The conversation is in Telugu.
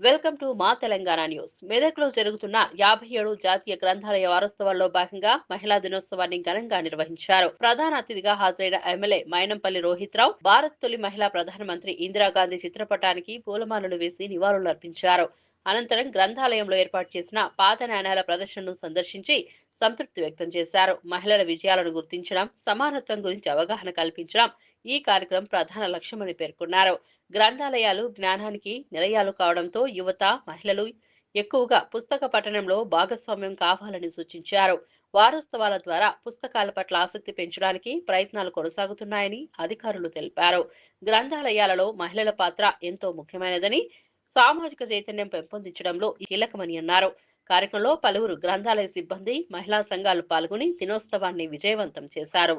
వెల్కమ్ టు మా తెలంగాణ న్యూస్. మెదక్లో జరుగుతున్న యాభై ఏడు జాతీయ గ్రంథాలయ వారోత్సవాల్లో భాగంగా మహిళా దినోత్సవాన్ని ఘనంగా నిర్వహించారు. ప్రధాన అతిథిగా హాజరైన ఎమ్మెల్యే మైనంపల్లి రోహిత్ రావు భారత్ తొలి మహిళా ప్రధానమంత్రి ఇందిరాగాంధీ చిత్రపటానికి పూలమాలలు వేసి నివాళులర్పించారు. అనంతరం గ్రంథాలయంలో ఏర్పాటు చేసిన పాత నాణ్యాల ప్రదర్శనను సందర్శించి సంతృప్తి వ్యక్తం చేశారు. మహిళల విజయాలను గుర్తించడం సమానత్వం గురించి అవగాహన కల్పించడం ఈ కార్యక్రమం ప్రధాన లక్ష్యమని పేర్కొన్నారు. గ్రంథాలయాలు జ్ఞానానికి నిలయాలు కావడంతో యువత మహిళలు ఎక్కువగా పుస్తక పఠనంలో భాగస్వామ్యం కావాలని సూచించారు. వారోత్సవాల ద్వారా పుస్తకాల పట్ల ఆసక్తి పెంచడానికి ప్రయత్నాలు కొనసాగుతున్నాయని అధికారులు తెలిపారు. గ్రంథాలయాలలో మహిళల పాత్ర ఎంతో ముఖ్యమైనదని సామాజిక చైతన్యం పెంపొందించడంలో కీలకమని అన్నారు. కార్యక్రమంలో పలువురు గ్రంథాలయ సిబ్బంది మహిళా సంఘాలు పాల్గొని దినోత్సవాన్ని విజయవంతం చేశారు.